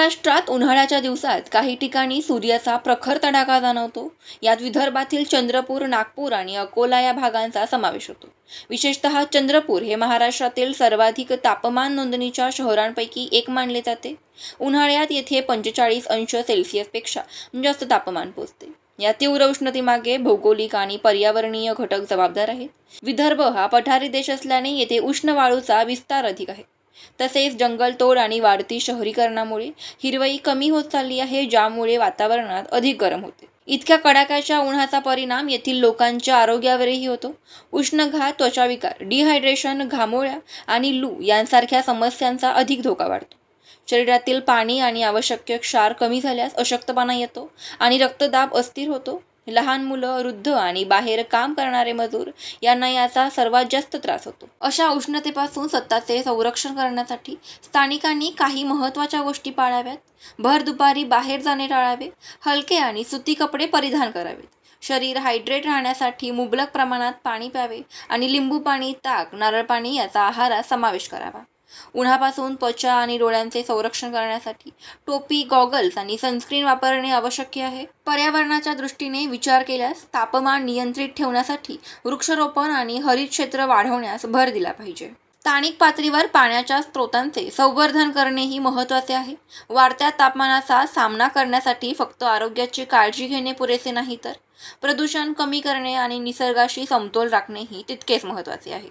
महाराष्ट्रात उन्हाळ्याच्या दिवसात काही ठिकाणी सूर्याचा प्रखर तडाखा जाणवतो. यात विदर्भातील चंद्रपूर नागपूर आणि अकोला या भागांचा समावेश होतो. विशेषतः चंद्रपूर हे महाराष्ट्रातील सर्वाधिक तापमान नोंदणीच्या शहरांपैकी एक मानले जाते. उन्हाळ्यात येथे पंचेचाळीस अंश सेल्सिअसपेक्षा जास्त तापमान पोचते या तीव्र उष्णतेमागे भौगोलिक आणि पर्यावरणीय घटक जबाबदार आहेत. विदर्भ हा पठारी देश असल्याने येथे उष्ण वाळूचा विस्तार अधिक आहे. तसेच जंगलतोड आणि वाढती शहरीकरणामुळे हिरवई कमी होत चालली आहे ज्यामुळे वातावरणात अधिक गरम होते. इतक्या कडाक्याच्या उन्हाचा परिणाम येथील लोकांच्या आरोग्यावरही होतो. उष्णघात त्वचाविकार डिहायड्रेशन घामोळ्या आणि लू यांसारख्या समस्यांचा अधिक धोका वाढतो. शरीरातील पाणी आणि आवश्यक क्षार कमी झाल्यास अशक्तपणा येतो आणि रक्तदाब अस्थिर होतो. लहान मुलं वृद्ध आणि बाहेर काम करणारे मजूर यांना याचा सर्वात जास्त त्रास होतो. अशा उष्णतेपासून स्वतःचे संरक्षण करण्यासाठी स्थानिकांनी काही महत्त्वाच्या गोष्टी पाळाव्यात. भर दुपारी बाहेर जाणे टाळावे. हलके आणि सुती कपडे परिधान करावेत शरीर हायड्रेट राहण्यासाठी मुबलक प्रमाणात पाणी प्यावे आणि लिंबू पाणी ताक नारळ पाणी याचा आहारात समावेश करावा. उन्हापासून त्वचा आणि डोळ्यांचे संरक्षण करण्यासाठी. टोपी गॉगल्स आणि सनस्क्रीन वापरणे आवश्यक आहे. पर्यावरणाच्या दृष्टीने विचार केल्यास तापमान नियंत्रित ठेवण्यासाठी वृक्षारोपण आणि हरित क्षेत्र वाढवण्यास भर दिला पाहिजे. स्थानिक पातळीवर पाण्याच्या स्रोतांचे संवर्धन करणेही महत्त्वाचे आहे. वाढत्या तापमानाचा सामना करण्यासाठी फक्त आरोग्याची काळजी घेणे पुरेसे नाही तर प्रदूषण कमी करणे आणि निसर्गाशी समतोल राखणेही तितकेच महत्त्वाचे आहे.